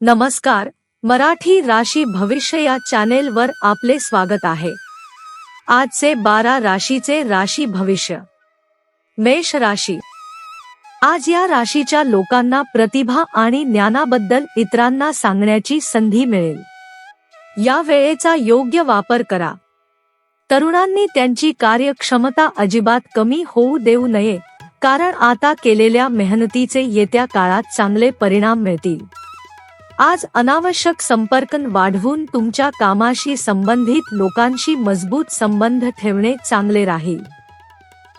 नमस्कार मराठी राशी भविष्य या चॅनेल वर आपले स्वागत आहे. आजचे बारा राशीचे राशी भविष्य. मेष राशी. आज या राशीच्या लोकांना प्रतिभा आणि ज्ञानाबद्दल इतरांना सांगण्याची संधी मिळेल. या वेळेचा योग्य वापर करा. तरुणांनी त्यांची कार्यक्षमता अजिबात कमी होऊ देऊ नये कारण आता केलेल्या मेहनतीचे येत्या काळात चांगले परिणाम मिळतील. आज अनावश्यक संपर्क वाढवून तुमच्या कामाशी संबंधित लोकांशी मजबूत संबंध ठेवणे चांगले राहील.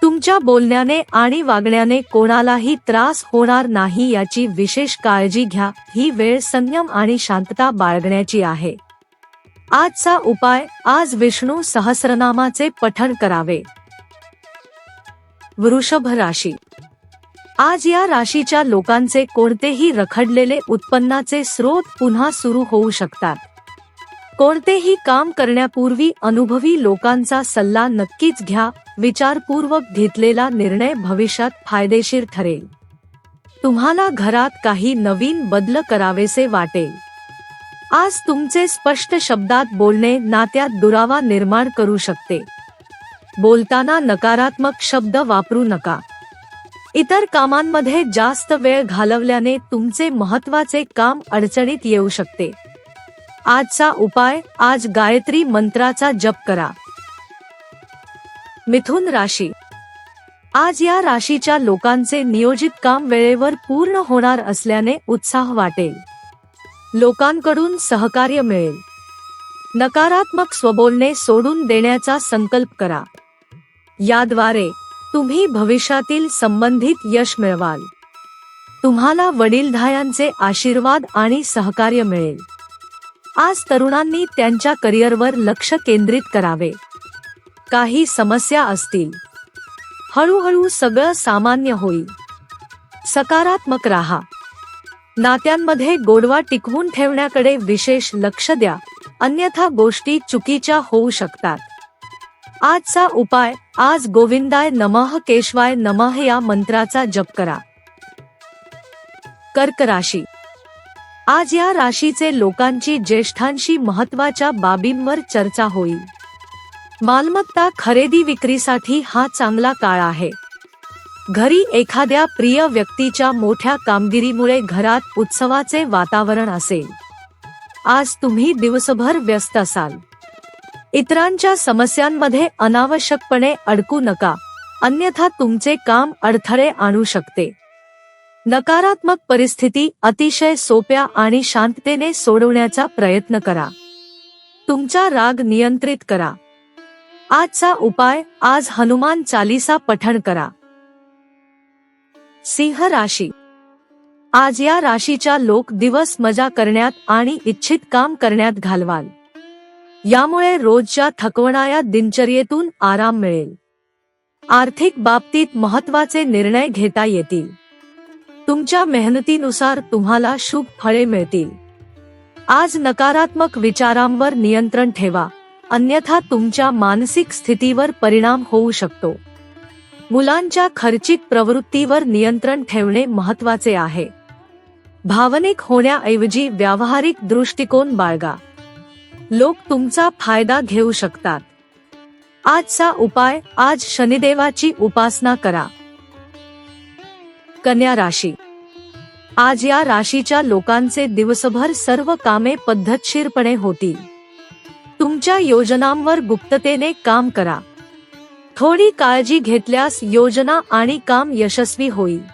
तुमच्या बोलण्याने आणि वागण्याने कोणालाही त्रास होणार नाही याची विशेष काळजी घ्या. ही वेळ संयम आणि शांतता बाळगण्याची आहे. आजचा उपाय आज विष्णू सहस्रनामाचे पठण करावे. वृषभ राशी आज या राशीच्या लोकांचे कोणतेही रखडलेले उत्पन्नाचे स्रोत पुन्हा सुरू होऊ शकतात. कोणतेही काम करण्यापूर्वी अनुभवी लोकांचा सल्ला नक्कीच घ्या विचारपूर्वक घेतलेला निर्णय भविष्यात फायदेशीर ठरेल. तुम्हाला घरात काही नवीन बदल करावेसे वाटेल. आज तुमचे स्पष्ट शब्दात बोलणे नात्यात दुरावा निर्माण करू शकते. बोलताना नकारात्मक शब्द वापरू नका. इतर कामांमध्ये जास्त वेळ घालवल्याने तुमचे महत्त्वाचे काम अडचणीत येऊ शकते. आजचा उपाय आज गायत्री मंत्राचा जप करा. मिथुन राशी. आज या राशीच्या लोकांचे नियोजित काम वेळेवर पूर्ण होणार असल्याने उत्साह वाटेल. लोकांकडून सहकार्य मिळेल. नकारात्मक स्वबोलणे सोडून देण्याचा संकल्प करा. याद्वारे तुम्ही भविष्यातील संबंधित यश मिळवाल. तुम्हाला वडीलधायांचे आशीर्वाद आणि सहकार्य मिळेल. आज तरुणांनी त्यांच्या करिअरवर लक्ष केंद्रित करावे. काही समस्या असतील. हळूहळू सगळं सामान्य होईल. सकारात्मक राहा. नात्यांमध्ये गोडवा टिकवून ठेवण्याकडे विशेष लक्ष द्या. अन्यथा गोष्टी चुकीच्या होऊ शकतात. आजचा उपाय आज गोविंदाय नमः केशवाय नमः या मंत्राचा जप करा. कर्क राशी. आज या राशीचे लोकांची ज्येष्ठांशी महत्त्वाच्या बाबींवर चर्चा होईल. मालमत्ता खरेदी विक्रीसाठी हा चांगला काळ आहे. घरी एखाद्या प्रिय व्यक्तीच्या मोठ्या कामगिरीमुळे घरात उत्सवाचे वातावरण असेल. आज तुम्ही दिवसभर व्यस्त असाल. इतरांच्या समस्यांमध्ये अनावश्यकपणे अडकू नका. अन्यथा तुमचे काम अडथळे आणू शकते. नकारात्मक परिस्थिती अतिशय सोप्या आणि शांततेने सोडवण्याचा प्रयत्न करा. तुमचा राग नियंत्रित करा. आजचा उपाय आज हनुमान चालीसा पठण करा. सिंह राशी. आज या राशीच्या लोक दिवस मजा करण्यात आणि इच्छित काम करण्यात घालवाल. यामुळे रोजच्या थकवणाऱ्या दिनचर्येतून आराम मिळेल. आर्थिक बाबतीत महत्त्वाचे निर्णय घेता येतील. तुमच्या मेहनतीनुसार तुम्हाला शुभ फळे मिळतील. आज नकारात्मक विचारांवर नियंत्रण ठेवा. अन्यथा तुमच्या मानसिक स्थितीवर परिणाम होऊ शकतो. मुलांच्या खर्चिक प्रवृत्तीवर नियंत्रण ठेवणे महत्त्वाचे आहे. भावनिक होण्याऐवजी व्यावहारिक दृष्टिकोन बाळगा. लोक तुमचा फायदा घेऊ शकतात. आजचा उपाय आज शनिदेवाची उपासना करा. कन्या राशी. आज या राशीच्या लोकांचे दिवसभर सर्व कामे पद्धतशीरपणे होतील. तुमच्या योजनांवर गुप्ततेने काम करा. थोडी काळजी घेतल्यास योजना आणि काम यशस्वी होईल.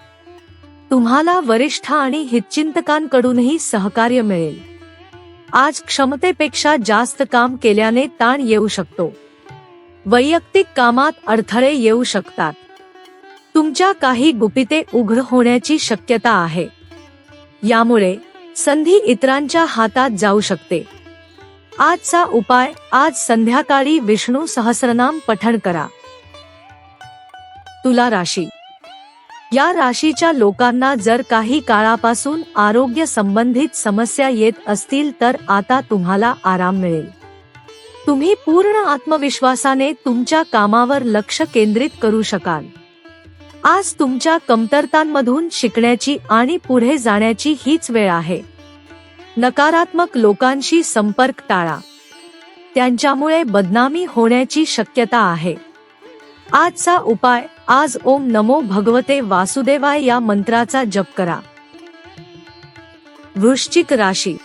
तुम्हाला वरिष्ठ आणि हितचिंतकांकडूनही सहकार्य मिळेल. आज क्षमतेपेक्षा जास्त काम केल्याने ताण येऊ शकतो. वैयक्तिक कामात अडथळे येऊ शकतात. तुमच्या काही गुपिते उघड होण्याची शक्यता आहे. यामुळे संधी इतरांच्या हातात जाऊ शकते. आजचा उपाय आज संध्याकाळी विष्णू सहस्रनाम पठण करा. तुला राशी या राशीच्या लोकांना जर काही काळापासून आरोग्य संबंधित समस्या येत असतील तर आता तुम्हाला आराम मिळेल. तुम्ही पूर्ण आत्मविश्वासाने तुमच्या कामावर लक्ष केंद्रित करू शकाल. आज तुमच्या कमतरतांमधून शिकण्याची आणि पुढे जाण्याची हीच वेळ आहे. नकारात्मक लोकांशी संपर्क टाळा. त्यांच्यामुळे बदनामी होण्याची शक्यता आहे. आजचा उपाय आज ओम नमो भगवते वासुदेवाय या मंत्राचा जप करा. वृश्चिक राशी.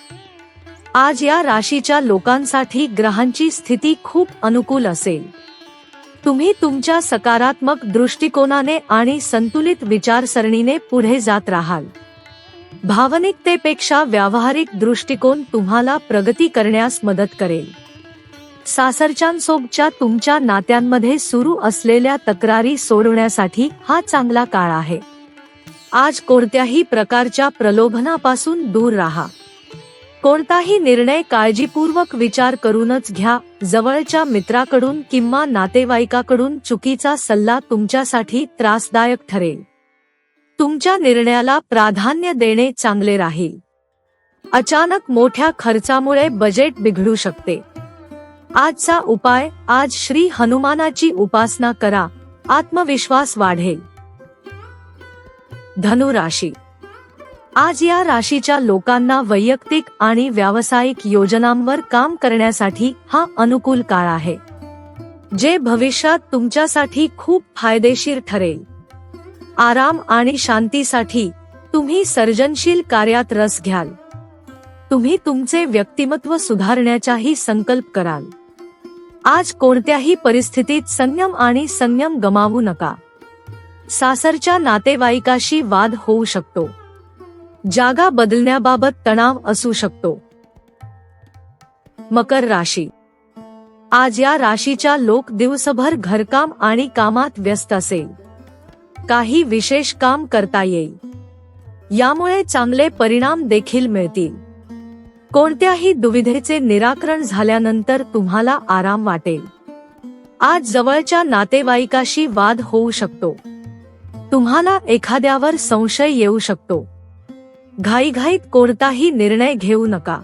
आज या राशीच्या लोकांसाठी ग्रहांची स्थिती खूप अनुकूल असेल. तुम्ही तुमच्या सकारात्मक दृष्टिकोनाने आणि संतुलित विचारसरणीने पुढे जात राहाल. भावनिकतेपेक्षा व्यावहारिक दृष्टिकोन तुम्हाला प्रगती करण्यास मदत करेल. सासरच्यांसोबच्या तुमच्या नात्यांमध्ये सुरू असलेल्या तक्रारी सोडवण्यासाठी हा चांगला काळ आहे. आज कोणत्याही प्रकारच्या प्रलोभनापासून दूर राहा. कोणताही निर्णय काळजीपूर्वक विचार करूनच घ्या. जवळच्या मित्राकडून किंवा नातेवाईकाकडून चुकीचा सल्ला तुमच्यासाठी त्रासदायक ठरेल. तुमच्या निर्णयाला प्राधान्य देणे चांगले राहील. अचानक मोठ्या खर्चामुळे बजेट बिघडू शकते. आजचा उपाय आज श्री हनुमानाची उपासना करा. आत्मविश्वास वाढेल. धनु राशी. आज या राशीच्या लोकांना वैयक्तिक आणि व्यावसायिक योजनांवर काम करण्यासाठी हा अनुकूल काळ आहे. जे भविष्यात तुमच्यासाठी खूप फायदेशीर ठरेल. आराम आणि शांतीसाठी तुम्ही सर्जनशील कार्यात रस घ्याल. तुम्ही तुमचे व्यक्तिमत्व सुधारण्याचाही संकल्प कराल. आज कोणत्याही परिस्थितीत संयम आणि संयम गमावू नका. सासरच्या नातेवाईकाशी वाद होऊ शकतो. जागा बदलण्याबाबत तणाव असू शकतो. मकर राशी. आज या राशीच्या लोक दिवसभर घरकाम आणि कामात व्यस्त असेल. काही विशेष काम करता येईल. यामुळे चांगले परिणाम देखील मिळतील. कोणत्याही दुविधेचे निराकरण झाल्यानंतर तुम्हाला आराम वाटेल. आज जवळच्या नातेवाईकाशी वाद होऊ शकतो. तुम्हाला एखाद्यावर संशय येऊ शकतो. घाईघाईत कोणताही निर्णय घेऊ नका.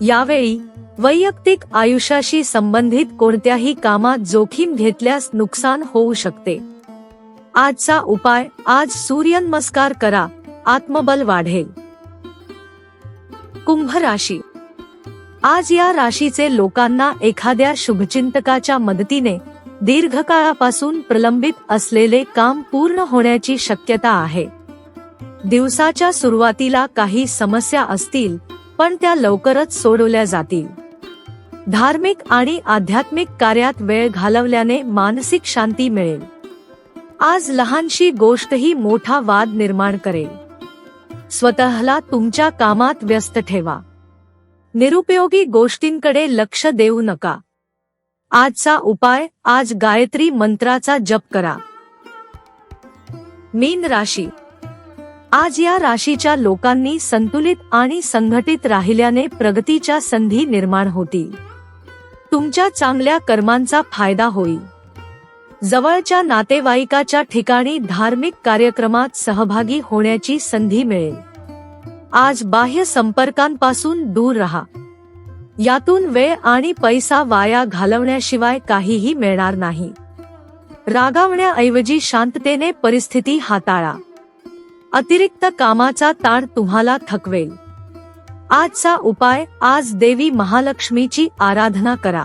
यावेळी वैयक्तिक आयुष्याशी संबंधित कोणत्याही कामात जोखीम घेतल्यास नुकसान होऊ शकते. आजचा उपाय आज सूर्यनमस्कार करा आत्मबल वाढेल. कुंभ राशी. आज या राशीचे लोकांना एखाद्या शुभचिंतकाच्या मदतीने दीर्घकाळापासून प्रलंबित असलेले काम पूर्ण होण्याची शक्यता आहे. दिवसाच्या सुरुवातीला काही समस्या असतील पण त्या लवकरच सोडवल्या जातील. धार्मिक आणि आध्यात्मिक कार्यात वेळ घालवल्याने मानसिक शांती मिळेल. आज लहानशी गोष्टही मोठा वाद निर्माण करेल. स्वतःला तुमच्या कामात व्यस्त ठेवा. निरुपयोगी गोष्टींकडे लक्ष देऊ नका. आजचा उपाय आज गायत्री मंत्राचा जप करा. मीन राशी. आज या राशीच्या लोकांनी संतुलित आणि संघटित राहिल्याने प्रगतीच्या संधी निर्माण होतील. तुमच्या चांगल्या कर्मांचा फायदा होईल. जवळच्या नातेवाईकाच्या ठिकाणी धार्मिक कार्यक्रमात सहभागी होण्याची संधी मिळेल. आज बाह्य संपर्कांपासून दूर राहा. यातून वेळ आणि पैसा वाया घालवण्याशिवाय काहीही मिळणार नाही. रागावण्याऐवजी शांततेने परिस्थिती हाताळा. अतिरिक्त कामाचा ताण तुम्हाला थकवेल. आजचा उपाय आज देवी महालक्ष्मीची आराधना करा.